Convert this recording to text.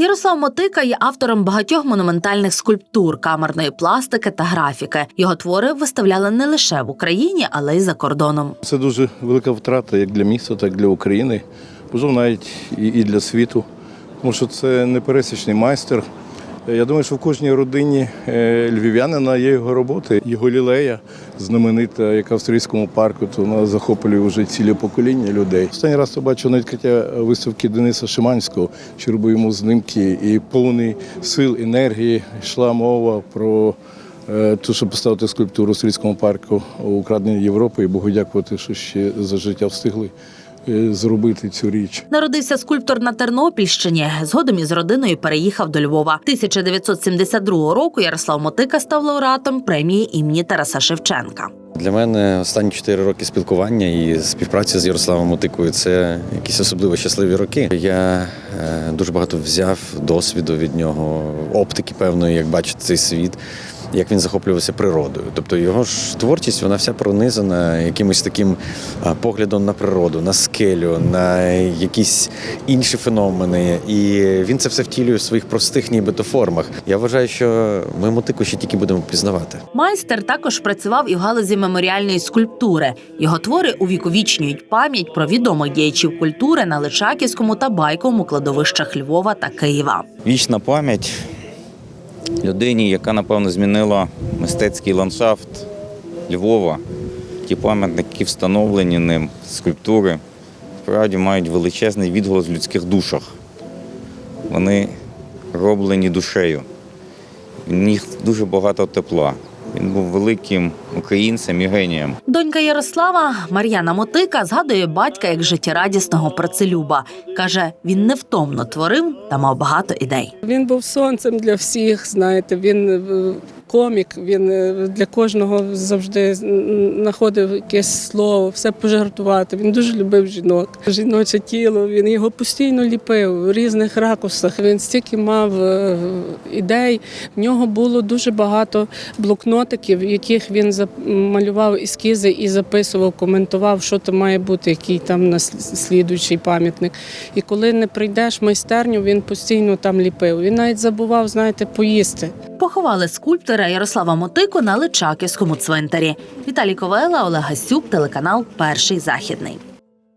Ярослав Мотика є автором багатьох монументальних скульптур, камерної пластики та графіки. Його твори виставляли не лише в Україні, але й за кордоном. Це дуже велика втрата як для міста, так і для України, можливо, навіть і для світу. Тому що це непересічний майстер. Я думаю, що в кожній родині е, львів'янина є його роботи. Його лілея знаменита, яка в австрійському парку, то вона захоплює вже ціле покоління людей. Останній раз я бачив на відкриття виставки Дениса Шиманського, що робив йому знімки, і повний сил, енергії йшла мова про Е, Ту, щоб поставити скульптуру в австрійському парку украдені Європи, і Богу дякувати, що ще за життя встигли зробити цю річ. Народився скульптор на Тернопільщині. Згодом із родиною переїхав до Львова. 1972 року Ярослав Мотика став лауреатом премії імені Тараса Шевченка. Для мене останні 4 роки спілкування і співпраці з Ярославом Мотикою це якісь особливо щасливі роки. Я е, дуже багато взяв досвіду від нього, оптики певної, як бачить цей світ. Як він захоплювався природою, тобто його ж творчість вона вся пронизана якимось таким поглядом на природу, на скелю, на якісь інші феномени. І він це все втілює в своїх простих нібито формах. Я вважаю, що ми мотику ще тільки будемо пізнавати. Майстер також працював і в галузі меморіальної скульптури. Його твори увіковічнюють пам'ять про відомих діячів культури на Личаківському та Байковому кладовищах Львова та Києва. Вічна пам'ять людині, яка, напевно, змінила мистецький ландшафт Львова. Ті пам'ятники, встановлені ним, скульптури, справді мають величезний відголос в людських душах. Вони роблені душею. В них дуже багато тепла. Він був великим українцем і генієм. Донька Ярослава Мар'яна Мотика згадує батька як життєрадісного працелюба. каже, він невтомно творив та мав багато ідей. Він був сонцем для всіх. Знаєте, він е, комік. Він е, для кожного завжди знаходив якесь слово, все пожартувати. Він дуже любив жінок. Жіноче тіло. Він його постійно ліпив в різних ракурсах. Він стільки мав е, ідей. В нього було дуже багато блокнотиків, яких він малював ескізи і записував, коментував, що то має бути, який там наслідуючий пам'ятник. І коли не прийдеш майстерню, він постійно там ліпив. Він навіть забував, знаєте, поїсти. Поховали скульптора Ярослава Мотику на Личаківському цвинтарі. Віталій Ковела, Олег Гасюк, телеканал Перший західний.